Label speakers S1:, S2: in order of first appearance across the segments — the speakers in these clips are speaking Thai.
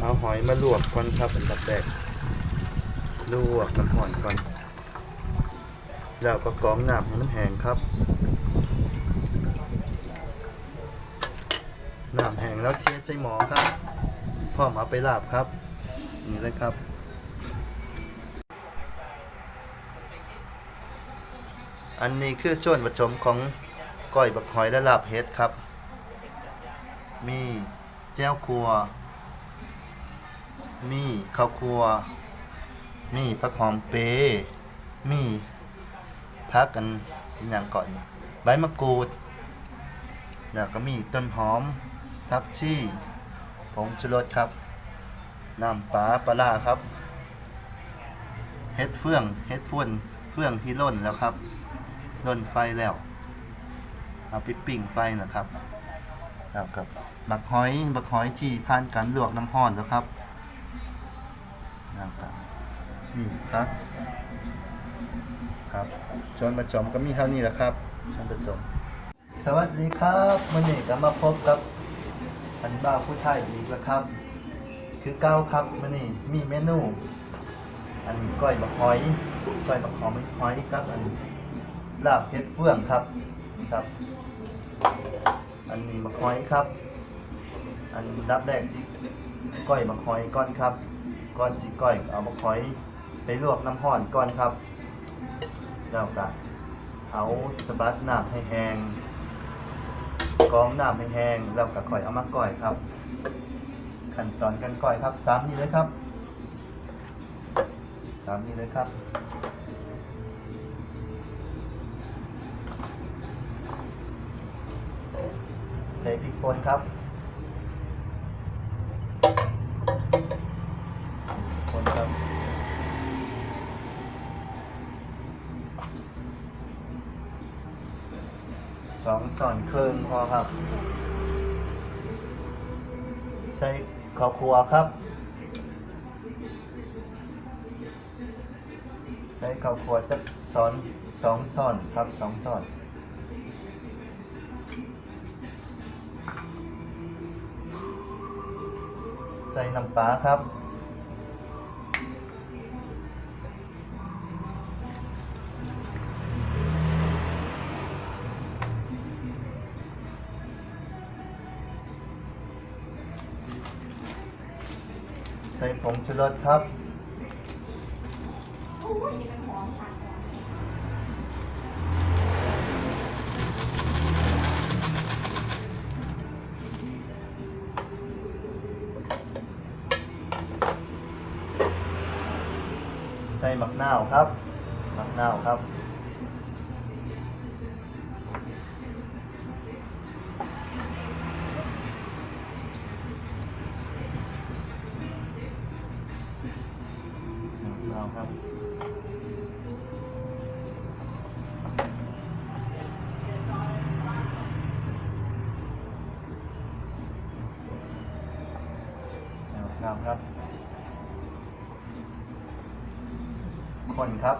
S1: เอาหอยมาลวกก่อนครับอันดับแรกลวกน้ำหอนก่อน แล้วก็กรองน้ำให้มันแห้งครับน้ำแห้งแล้วเทใส่หมอครับพร้อมเอาไปลาบครับ นี่เลยครับอันนี้คือส่วนผสมของก้อยบักหอยและลาบเฮ็ดครับ มีแจ้วครัว มีข้าวครัวมีผักหอมเปรมีพักกันอหย่างก่อนนี่ใบมะกรูดแล้วก็มีต้นหอมผักชีผงชูรสครับน้ำปลาปลาร้าครับเฮ็ดเฟื่องเฮ็ดฝุ่นเฟื่องที่ล่นแล้วครับล่นไฟแล้วเอาไปปิ้งไฟนะครับแล้วกับบักหอยบักหอยที่ผ่านการลวกน้ำห้อนแล้วครับ นะครับนี่ครับครับชวนผสมก็มีเท่านี้แหละครับชวนผสมสวัสดีครับวันนี้ก็มาพบกับอันบ้าผู้ไทยอีกแล้วครับ คือเก้าครับวันนี้มีเมนู อันก้อยบักหอยก้อยบักหอมหอยกับอันลาบเห็ดเฟื่องครับครับ อันนี้บักหอยครับ อันดับแรกก้อยบักหอยก่อนครับ ก่อนสิก้อยเอาบักหอยไปลวกน้ำห้อนก่อนครับแล้วก็เอาสะบัดน้ำให้แห้งกรองน้ำให้แห้งแล้วก็ค่อยเอามาก้อยครับ ขั้นตอนการก้อยครับตามนี้เลยครับตามนี้เลยครับใส่พริกป่นครับป่นครับ สองส่อนครึ่งพอครับ ใช้ข้าวครัวครับ ใช้ข้าวครัวจะซ้อนสองซ่อนครับสองซ่อนใส่น้ำปลาครับ ใส่ผงชูรสครับ ใส่หมักนาวครับหมักนาวครับ นาวครับใส่หมักนาวครับ คนครับ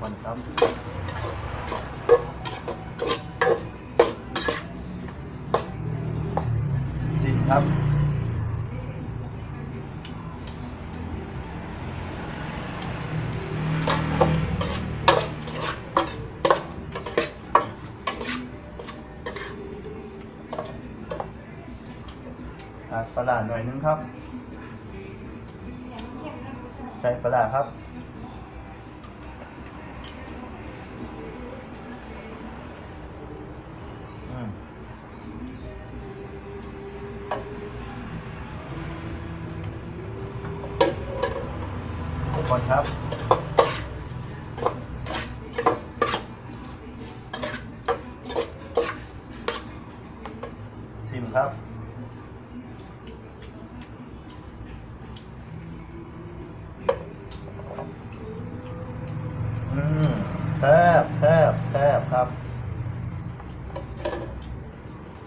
S1: คนครับสิ ครับอะปลาร้าหน่อยนึงครับ ใส่ปลาร้าครับ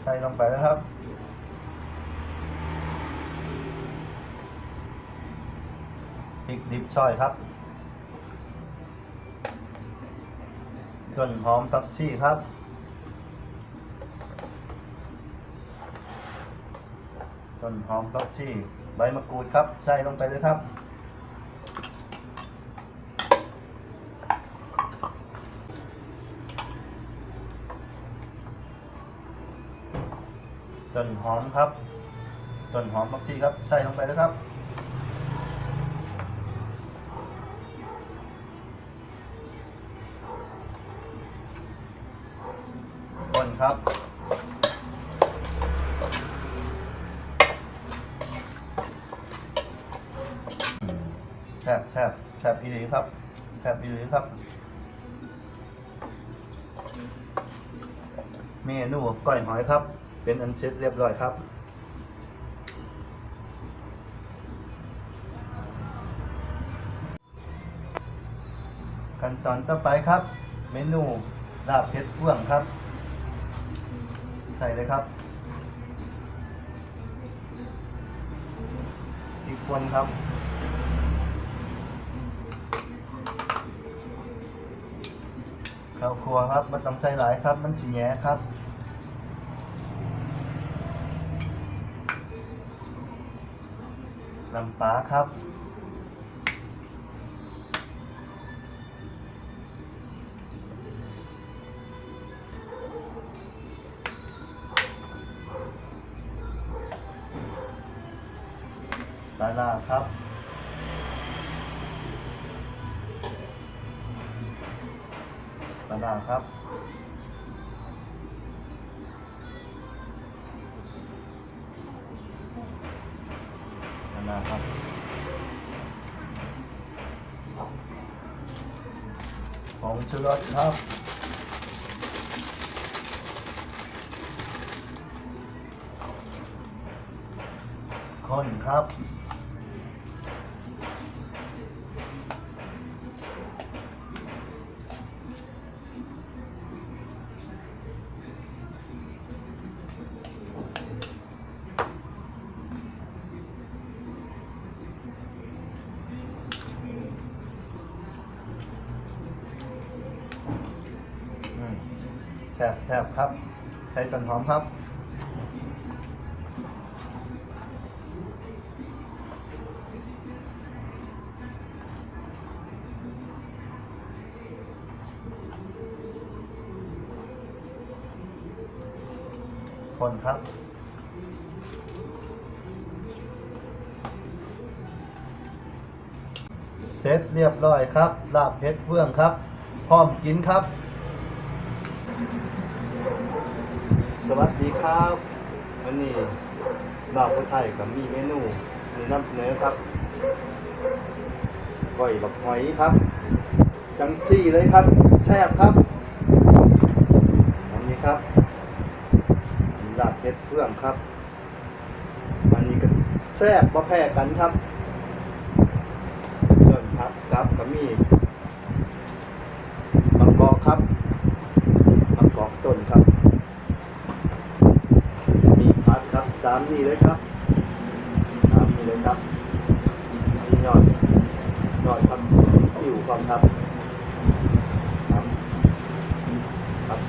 S1: ใส่ลงไปนะครับ พริกดิบช่อยครับต้นหอมผักชี่ครับ ต้นหอมผักชี่ใบมะกรูดครับ ใส่ลงไปเลยครับ หอมครับ ต้นหอมผักชีครับ ใส่ลงไปเลยครับ คนครับแทบแทบแทบอีหลีครับแทบอีหลีครับ เมนูก้อยหอยครับ เป็นอันเสร็จเรียบร้อยครับ ขั้นตอนต่อไปครับ เมนูลาบเพชรพ่วงครับ ใส่เลยครับอีกคนครับข้าวครัวครับมันต้องใส่หลายครับ มันสีแย่ครับ น้ำปลาครับ ปลาร้าครับปลาร้าครับ ปลาร้าครับผงชุรสครับข้นครับ บแซ่บครับ ใช้ต้นหอมครับคนครับเสร็จเรียบร้อยครับ ลาบเพชรเฟื่องครับ พร้อมกินครับ สวัสดีครับวันนี้ลาบผู้ไทยกับมีเมนูมีนำเสนอครับก้อยบักหอยครับ จังซี่เลยครับ แซ่บครับอันนี้ครับลาบเพชรเฟื่องครับ อันนี้ก็แซ่บบ่แพ้กันครับเดินครับครับกับมีมะกอครับมะกอกต้นครับ มีพัดครับตามนี้เลยครับตามนี้เลยครับมียอดยอดครับอยู่ก่อนครับครับครับ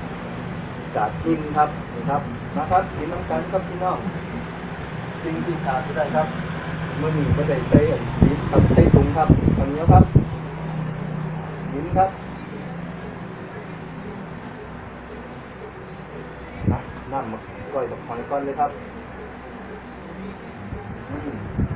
S1: จากกินครับนี่ครับนะครับกินน้ำกันครับพี่น้องสิ่งที่ขาดไม่ได้ครับเมื่อนี้ก็ได้ใช้อันนี้ครับใช้ถุงครับอันนี้ครับยิ้มครับอ่น้ำมาก้อยกับหอยก้อนเลยครับ Thank you.